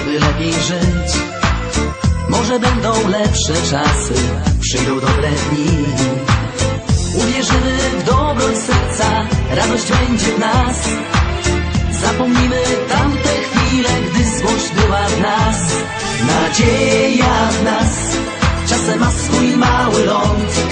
lepiej żyć. Może będą lepsze czasy, przyjdą dobre dni. Uwierzymy w dobroć serca, radość będzie w nas. Zapomnimy tamte chwile, gdy złość była w nas. Nadzieja w nas, czasem ma swój mały ląd.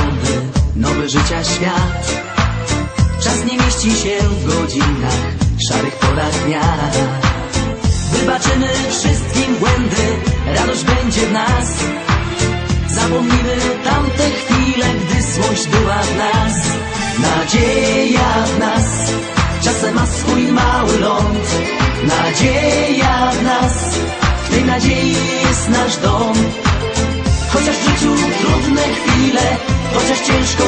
życia świat. Czas nie mieści się w godzinach, szarych porach dnia. Wybaczymy wszystkim błędy, radość będzie w nas. Zapomnimy tamte chwile, gdy złość była w nas. Nadzieja w nas, czasem ma swój mały ląd. Nadzieja w